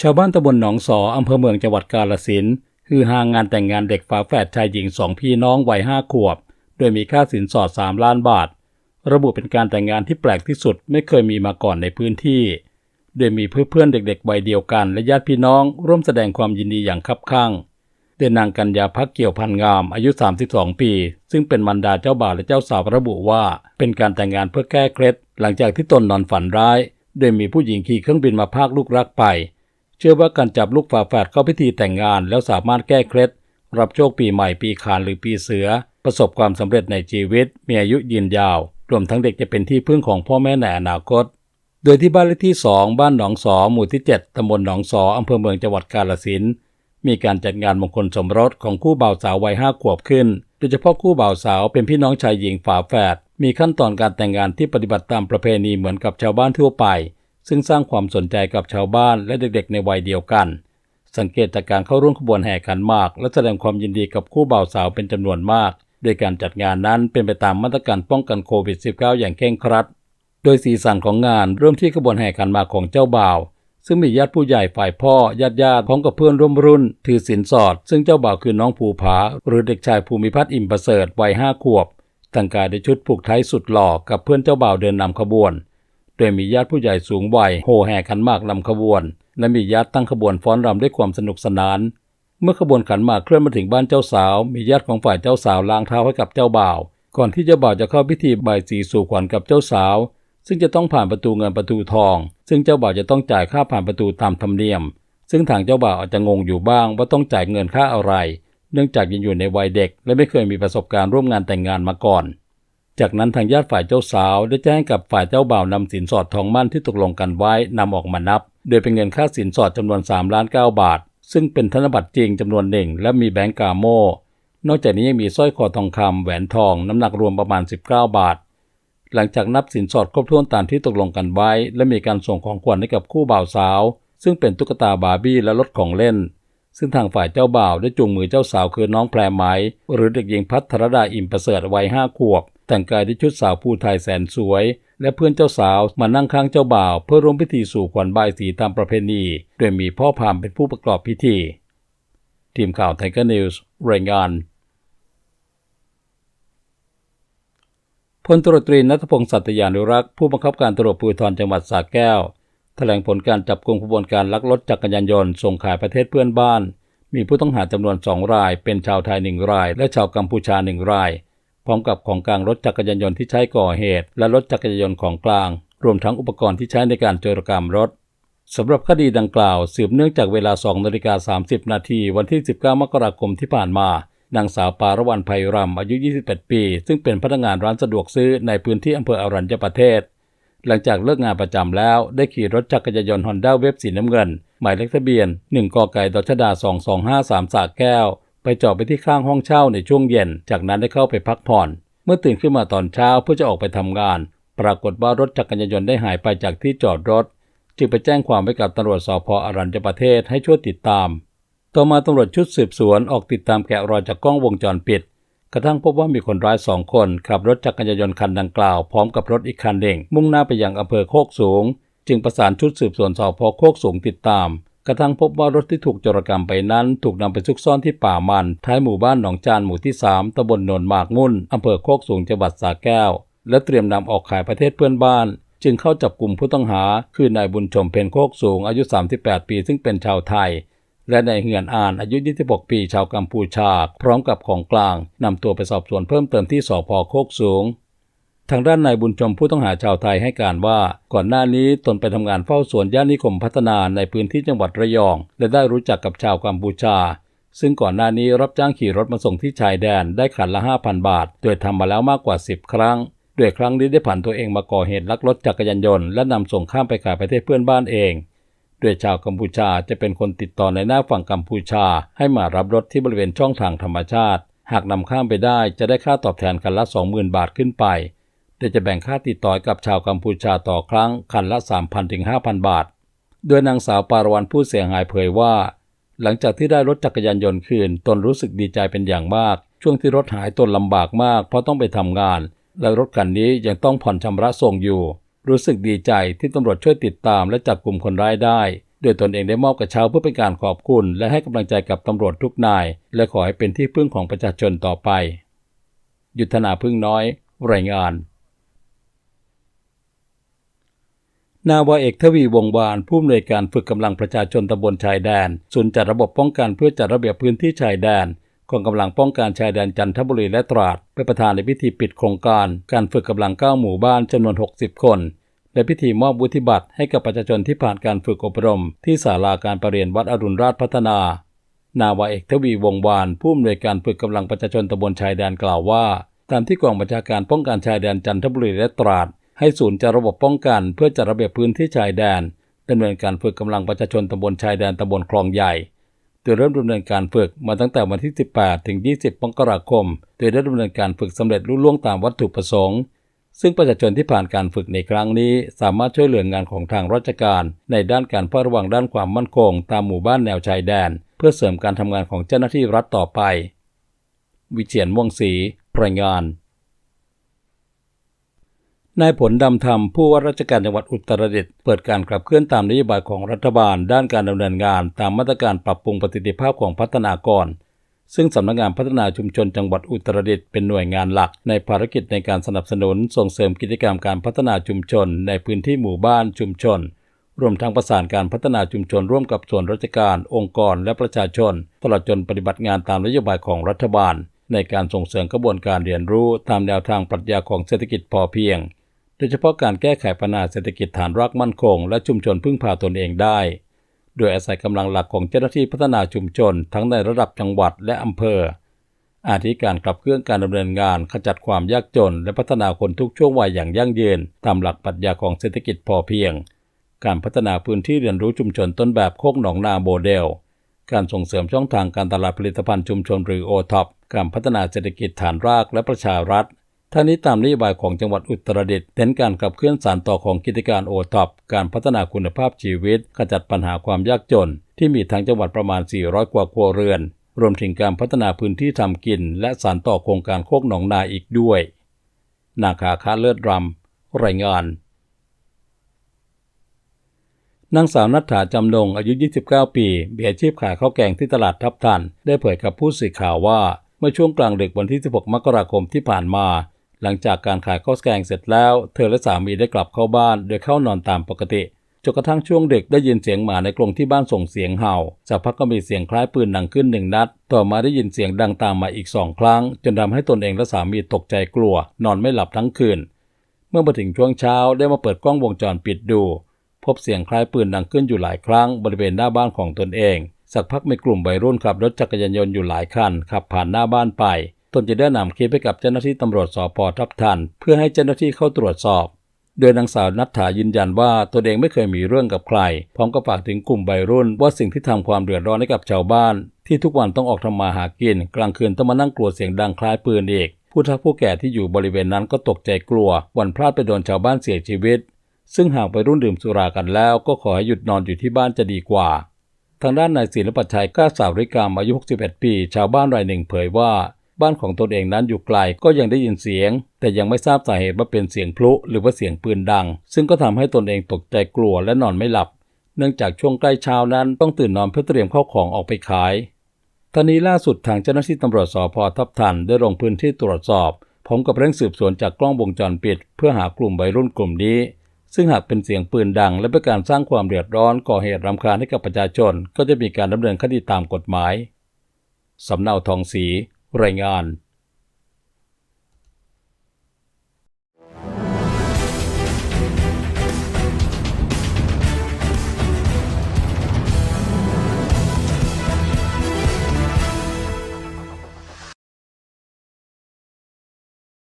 ชาวบ้านตำบลหนองสออำเภอเมืองจังหวัดกาฬสินคือหางานแต่งงานเด็กฝาแฝดชายหญิงสองพี่น้องวัยห้าขวบ โดยมีค่าสินสอด 3 ล้านบาท ระบุเป็นการแต่งงานที่แปลกที่สุดไม่เคยมีมาก่อนในพื้นที่ โดยมีเพื่อนๆเด็กๆวัยเดียวกันและญาติพี่น้อง ร่วมแสดงความยินดีอย่างคับข้างเดนนางกัญญาพักเกี่ยวพันงามอายุ 32 ปี ซึ่งเป็นมันดาเจ้าบ่าวและเจ้าสาวระบุว่า เป็นการแต่งงานเพื่อแก้เคล็ด หลังจากที่ตนนอนฝันร้าย โดยมีผู้หญิงขี่เครื่องบินมาพากลูกรักไป เชื่อว่าการจับลูกฝาแฝดเข้าพิธีแต่งงาน แล้วสามารถแก้เคล็ด รับโชคปีใหม่ปีขานหรือปีเสือ ประสบความสำเร็จในชีวิต มีอายุยืนยาว รวมทั้งเด็กจะเป็นที่พึ่งของพ่อแม่ในอนาคต โดยที่บ้านเลขที่ 2 บ้านหนองสอหมู่ที่ 7ตำบลหนองสออำเภอเมืองจังหวัดกาฬสินธุ์มีการจัดงานมงคลสมรสของคู่บ่าวสาววัยห้าขวบขึ้น โดยเฉพาะคู่บ่าวสาวเป็นพี่น้องชายหญิงฝาแฝด มีขั้นตอนการแต่งงานที่ปฏิบัติตามประเพณีเหมือนกับชาวบ้านทั่วไป ซึ่งสร้างความสนใจกับชาวบ้านและเด็กๆ ในวัยเดียวกัน สังเกตจากการเข้าร่วมขบวนแห่ขันหมาก และแสดงความยินดีกับคู่บ่าวสาวเป็นจำนวนมาก โดยการจัดงานนั้นเป็นไปตามมาตรการป้องกันโควิด -19 อย่างเคร่งครัด โดยสีสันของงานเริ่มที่ขบวนแห่ขันหมากของเจ้าบ่าว ซึ่งมีญาติผู้ใหญ่ฝ่ายพ่อญาติญาติพร้อมกับเพื่อนร่วมรุ่น ถือสินสอด ซึ่งเจ้าบ่าวคือน้องภูผา หรือเด็กชายภูมิพัฒน์อิมประเสริฐวัยห้าขวบแต่งกายด้วยชุดผูกไทยสุดหล่อกับเพื่อนเจ้าบ่าวเดินนำขบวน โดยมีญาติผู้ใหญ่สูงวัยโห่แห่ขันมากนำขบวน และมีญาติตั้งขบวนฟ้อนรำด้วยความสนุกสนาน เมื่อขบวนขันมากเคลื่อนมาถึงบ้านเจ้าสาว มีญาติของฝ่ายเจ้าสาวล้างเท้าให้กับเจ้าบ่าว ก่อนที่เจ้าบ่าวจะเข้าพิธีบายสีสู่ขวัญกับเจ้าสาว ซึ่งจะต้องผ่านประตูเงินประตูทอง ซึ่งเจ้าบ่าวจะต้องจ่ายค่าผ่านประตูตามธรรมเนียม ซึ่งทางเจ้าบ่าวอาจจะงงอยู่บ้างว่าต้องจ่ายเงินค่าอะไร เนื่องจากยังอยู่ในวัยเด็ก และไม่เคยมีประสบการณ์ร่วมงานแต่งงานมาก่อน จากนั้นทางญาติฝ่ายเจ้าสาวได้แจ้งกับฝ่ายเจ้าบ่าวนำสินสอดทองมั่นที่ตกลงกันไว้นำออกมานับ โดยเป็นเงินค่าสินสอดจำนวน3ล้าน9บาท ซึ่งเป็นธนบัตรจริงจำนวนหนึ่งและมีแบงก์กาโม นอกจากนี้ยังมีสร้อยคอทองคำแหวนทองน้ำหนักรวมประมาณ 19 บาท หลังจากนับสินสอดครบถ้วนตามที่ตกลงกันไว้ และมีการส่งของขวัญให้กับคู่บ่าวสาว ซึ่งเป็นตุ๊กตาบาร์บี้และรถของเล่น ซึ่งทางฝ่ายเจ้าบ่าวได้จูงมือเจ้าสาวคือน้องแพรไหมหรือเด็กหญิงพัทรดาอิมประเสริฐวัยห้าขวบ แต่งกายด้วยชุดสาวผู้ไทยแสนสวย และเพื่อนเจ้าสาวมานั่งข้างเจ้าบ่าว เพื่อร่วมพิธีสู่ขวัญบายสีตามประเพณี โดยมีพ่อพามเป็นผู้ประกอบพิธี ทีมข่าวไทเกอร์นิวส์รายงานพลตรตรีนัทพงศ์สัตยานุรักษ์ผู้บังคับการตำรวจภูธรจังหวัดสระแก้ว แถลงผลการจับกลุ่มขบวนการลักรถจักรยานยนต์ส่งขายประเทศเพื่อนบ้าน มีผู้ต้องหาจำนวนสองราย เป็นชาวไทยหนึ่งราย และชาวกัมพูชาหนึ่งราย พร้อมกับของกลางรถจักรยานยนต์ที่ใช้ก่อเหตุ และรถจักรยานยนต์ของกลาง รวมทั้งอุปกรณ์ที่ใช้ในการโจรกรรมรถสำหรับคดีดังกล่าว สืบเนื่องจากเวลา2นาฬิกา30 นาทีวันที่ 19 มกราคมที่ผ่านมานางสาวปารวันไพรำอายุ 21 ปี ซึ่งเป็นพนักงานร้านสะดวกซื้อในพื้นที่อำเภออรัญญประเทศ หลังจากเลิกงานประจำแล้วได้ขี่รถจักรยานยนต์ฮอนด้าเวฟสีน้ำเงิน หมายเลขทะเบียน 1กไก่ดชดา 2253สากแก้ว ไปจอดไปที่ข้างห้องเช่าในช่วงเย็น จากนั้นได้เข้าไปพักผ่อน เมื่อตื่นขึ้นมาตอนเช้าเพื่อจะออกไปทำงาน ปรากฏว่ารถจักรยานยนต์ได้หายไปจากที่จอดรถ จึงไปแจ้งความไว้กับตำรวจสพอรัญญประเทศให้ช่วยติดตาม ต่อมาตำรวจชุดสืบสวนออกติดตามแกะรอยจากกล้องวงจรปิด ระทั่งพบว่ามีคนร้ายสองคนขับรถจักรยานยนต์คันดังกล่าวพร้อมกับรถอีกคันเร่งมุ่งหน้าไปยังอำเภอโคกสูง จึงประสานชุดสืบสวนสพโคกสูงติดตาม กระทั่งพบว่ารถที่ถูกโจรกรรมไปนั้น ถูกนำไปซุกซ่อนที่ป่ามันท้ายหมู่บ้านหนองจานหมู่ที่ 3ตำบลโนนหมากมุ่นอำเภอโคกสูงจังหวัดสระแก้ว และเตรียมนำออกขายประเทศเพื่อนบ้าน จึงเข้าจับกลุ่มผู้ต้องหา คือนายบุญชมเพนโคกสูงอายุ 38 ปี ซึ่งเป็นชาวไทย และนายเหือนอ่านอายุ 26 ปีชาวกัมพูชา พร้อมกับของกลางนำตัวไปสอบสวนเพิ่มเติมที่สพโคกสูง ทางด้านนายบุญชมผู้ต้องหาชาวไทยให้การว่า ก่อนหน้านี้ตนไปทำงานเฝ้าสวนย่านนิคมพัฒนาในพื้นที่จังหวัดระยอง และได้รู้จักกับชาวกัมพูชา ซึ่งก่อนหน้านี้รับจ้างขี่รถมาส่งที่ชายแดนได้ขันละ 5,000 บาท โดยทำมาแล้วมากกว่า 10 ครั้งด้วยครั้งนี้ได้ผ่านตัวเองมาก่อเหตุลักรถจักรยานยนต์และนำส่งข้ามไปขายประเทศเพื่อนบ้านเอง โดยชาวกัมพูชาจะเป็นคนติดต่อในหน้าฝั่งกัมพูชา ให้มารับรถที่บริเวณช่องทางธรรมชาติ หากนำข้ามไปได้จะได้ค่าตอบแทนคันละ 20,000 บาทขึ้นไปโดยจะแบ่งค่าติดต่อกับชาวกัมพูชาต่อครั้งคันละ 3,000ถึง5,000 บาท โดยนางสาวปารวันผู้เสียหายเผยว่า หลังจากที่ได้รถจักรยานยนต์คืน ตนรู้สึกดีใจเป็นอย่างมาก ช่วงที่รถหายตนลำบากมาก เพราะต้องไปทำงาน และรถคันนี้ยังต้องผ่อนชำระส่งอยู่ รู้สึกดีใจที่ตำรวจช่วยติดตามและจับกลุ่มคนร้ายได้โดยตนเองได้มอบกระเช้าเพื่อเป็นการขอบคุณ และให้กำลังใจกับตำรวจทุกนาย และขอให้เป็นที่พึ่งของประชาชนต่อไป ยุทธนาพึ่งน้อย รายงาน นาวาเอกทวีวงวานผู้อำนวยการฝึกกำลังประชาชนตำบลชายแดน ศูนย์จัดระบบป้องกันเพื่อจัดระเบียบพื้นที่ชายแดน กองกำลังป้องกันชายแดนจันทบุรีและตราดเป็นประธานในพิธีปิดโครงการ การฝึกกำลัง 9 หมู่บ้านจำนวน 60 คน และพิธีมอบวุฒิบัตรให้กับประชาชนที่ผ่านการฝึกอบรม ที่ศาลาการประเรียนวัดอรุณราชพัฒนานาวาเอกทวีวงวานผู้อำนวยการฝึกกำลังประชาชนตำบลชายแดนกล่าวว่า ตามที่กองบัญชาการป้องกันชายแดนจันทบุรีและตราด ให้ศูนย์จัดระบบป้องกัน เพื่อจัดระเบียบพื้นที่ชายแดนดำเนินการฝึกกำลังประชาชนตำบลชายแดนตำบลคลองใหญ่ โดยเริ่มดำเนินการฝึกมาตั้งแต่วันที่ 18 ถึง 20มกราคม โดยได้ดำเนินการฝึกสำเร็จรุ่ล่วงตามวัตถุประสงค์ ซึ่งประชาชนที่ผ่านการฝึกในครั้งนี้ สามารถช่วยเหลืองานของทางราชการ ในด้านการเฝ้าระวังด้านความมั่นคง ตามหมู่บ้านแนวชายแดน เพื่อเสริมการทำงานของเจ้าหน้าที่รัฐต่อไป วิเชียนม่วงศรีรายงาน นายผลดำธรรมผู้ว่าราชการจังหวัดอุตรดิตถ์เปิดการขับเคลื่อนตามนโยบายของรัฐบาล ด้านการดำเนินงาน ตามมาตรการปรับปรุงประสิทธิภาพของพัฒนากร ซึ่งสำนักงานพัฒนาชุมชนจังหวัดอุตรดิตถ์เป็นหน่วยงานหลัก ในภารกิจในการสนับสนุนส่งเสริมกิจกรรมการพัฒนาชุมชน ในพื้นที่หมู่บ้านชุมชน รวมทั้งประสานการพัฒนาชุมชนร่วมกับส่วนราชการ องค์กรและประชาชนตลอดจนปฏิบัติงานตามนโยบายของรัฐบาล ในการส่งเสริมกระบวนการเรียนรู้ตามแนวทางปรัชญาของเศรษฐกิจพอเพียง โดยเฉพาะการแก้ไขปัญหาเศรษฐกิจฐานรากมั่นคง และชุมชนพึ่งพาตนเองได้ โดยอาศัยกำลังหลักของเจ้าหน้าที่พัฒนาชุมชน ทั้งในระดับจังหวัดและอำเภอ อาทิการขับเคลื่อนการดำเนินงานขจัดความยากจน และพัฒนาคนทุกช่วงวัยอย่างยั่งยืนตามหลักปรัชญาของเศรษฐกิจพอเพียง การพัฒนาพื้นที่เรียนรู้ชุมชนต้นแบบโคกหนองนาโมเดล การส่งเสริมช่องทางการตลาดผลิตภัณฑ์ชุมชนหรือโอท็อปการพัฒนาเศรษฐกิจฐานรากและประชารัฐ ทั้งนี้ตามนโยบายของจังหวัดอุตรดิตถ์เน้นการขับเคลื่อนสารต่อของกิจการโอท็อปการพัฒนาคุณภาพชีวิตขจัดปัญหาความยากจน ที่มีทั้งจังหวัดประมาณ 400 กว่าครัวเรือน รวมถึงการพัฒนาพื้นที่ทำกิน และสารต่อโครงการโคกหนองนาอีกด้วย นาคาคาเลิศรำรายงานนางสาวนัทธาจำนงอายุ 29 ปีมีอาชีพขายข้าวแกงที่ตลาดทับทัน ได้เผยกับผู้สื่อข่าวว่า เมื่อช่วงกลางดึกวันที่ 16 มกราคมที่ผ่านมา หลังจากการขายข้าวแกงเสร็จแล้ว เธอและสามีได้กลับเข้าบ้าน โดยเข้านอนตามปกติจนกระทั่งช่วงดึกได้ยินเสียงหมาในกรงที่บ้านส่งเสียงเห่าจากพักก็มีเสียงคล้ายปืนดังขึ้นหนึ่งนัด ต่อมาได้ยินเสียงดังตามมาอีกสองครั้ง จนทำให้ตนเองและสามีตกใจกลัว นอนไม่หลับทั้งคืน เมื่อมาถึงช่วงเช้าได้มาเปิดกล้องวงจรปิดดู พบเสียงคล้ายปืนดังขึ้นอยู่หลายครั้งบริเวณหน้าบ้านของตนเอง สักพักมีกลุ่มวัยรุ่นขับรถจักรยานยนต์อยู่หลายคันขับผ่านหน้าบ้านไป ตนจะได้นำคลิปไปกับเจ้าหน้าที่ตำรวจสพทับทัน เพื่อให้เจ้าหน้าที่เข้าตรวจสอบ โดยนางสาวนัทธายืนยันว่าตนเองไม่เคยมีเรื่องกับใคร พร้อมกับฝากถึงกลุ่มวัยรุ่น ว่าสิ่งที่ทำความเดือดร้อนให้กับชาวบ้าน ที่ทุกวันต้องออกทำมาหากิน กลางคืนต้องมานั่งกลัวเสียงดังคล้ายปืนอีกผู้ทักผู้แก่ที่อยู่บริเวณนั้นก็ตกใจกลัว วันพลาดไปโดนชาวบ้านเสียชีวิต ซึ่งหากไปรุ่นดื่มสุรากันแล้ว ก็ขอให้หยุดนอนอยู่ที่บ้านจะดีกว่า ทางด้านนายศิลปชัยก้าสาวริกามอายุ 61 ปี ชาวบ้านรายหนึ่งเผยว่า บ้านของตนเองนั้นอยู่ไกลก็ยังได้ยินเสียง แต่ยังไม่ทราบสาเหตุว่าเป็นเสียงพลุหรือว่าเสียงปืนดัง ซึ่งก็ทำให้ตนเองตกใจกลัวและนอนไม่หลับ เนื่องจากช่วงใกล้เช้านั้นต้องตื่นนอนเพื่อเตรียมข้าวของออกไปขายทานี้ล่าสุดทางเจ้าหน้าที่ตำรวจสพทับทันได้ลงพื้นที่ตรวจสอบพร้อมกับเร่งสืบสวนจากกล้องวงจรปิด เพื่อหากลุ่มวัยรุ่นกลุ่มนี้ ซึ่งหากเป็นเสียงปืนดัง และเป็นการสร้างความเดือดร้อนก่อเหตุรำคาญให้กับประชาชน ก็จะมีการดำเนินคดีตามกฎหมายสำเนาทองศรี รายงาน